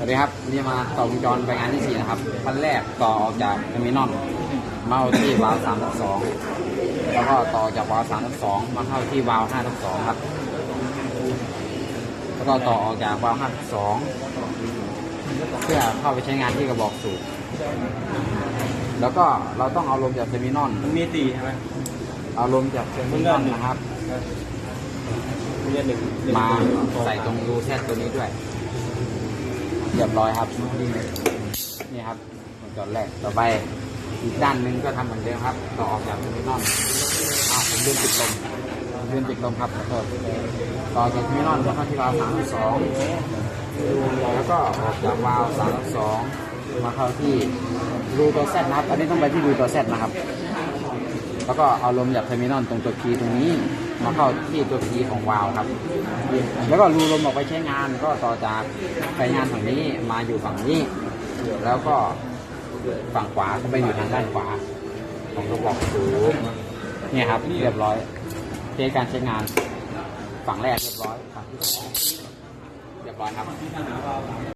สวัสดีครับวันนี่มาต่อวงจรไปงานที่สี่นะครับขั้นแรกต่อออกจากเทอร์มินอลมาเอาที่วาล์วสามทับสองแล้วก็ต่อจากวาล์วสามทับสองมาเข้าที่วาล์วห้าทับสองครับ แล้วก็ต่อออกจากวาล์วห้าทับสองเพื่อเข้าไปใช้งานที่กระบอกสูบแล้วก็เราต้องเอาลมจากเทอร์มินอลมันมีสี่ใช่ไหมเอาลมจากเทอร์มินอลนะครับมันจะหนึ่งหนึ่งมาสองใส่ตรงรูแทสตัวนี้ด้วย เรียบร้อยครับนี่ครับวงจรแรกต่อไปอีกด้านหนึ่งก็ทำเหมือนเดิมครับ ต่อออกจากเทอร์มินอลอ้าวผมลืมปิดลมลืมปิดลมครับขอโทษต่อจากเทอร์มินอลแล้วก็ที่วาวสามสองแล้วก็ออกจากวาล์วสามสองมาเข้าที่รูตัวแซดนะครับ อันนี้ต้องไปที่รูตัวแซดนะครับ แล้วก็เอาลมจากเทอร์มินอลตรงตัวพีตรงนี้ มาเข้าที่ตัวพีของวาล์วครับ แล้วก็รูลมออกไปใช้งานก็ต่อจากใช้งานฝั่งนี้มาอยู่ฝั่งนี้ แล้วก็ฝั่งขวาก็ไปอยู่ทางด้านขวา ของกระบอกสูบเนี่ยครับเรียบร้อยเทการใช้งานฝั่งแรกเรียบร้อยฝั่งที่สองเรียบร้อยครับ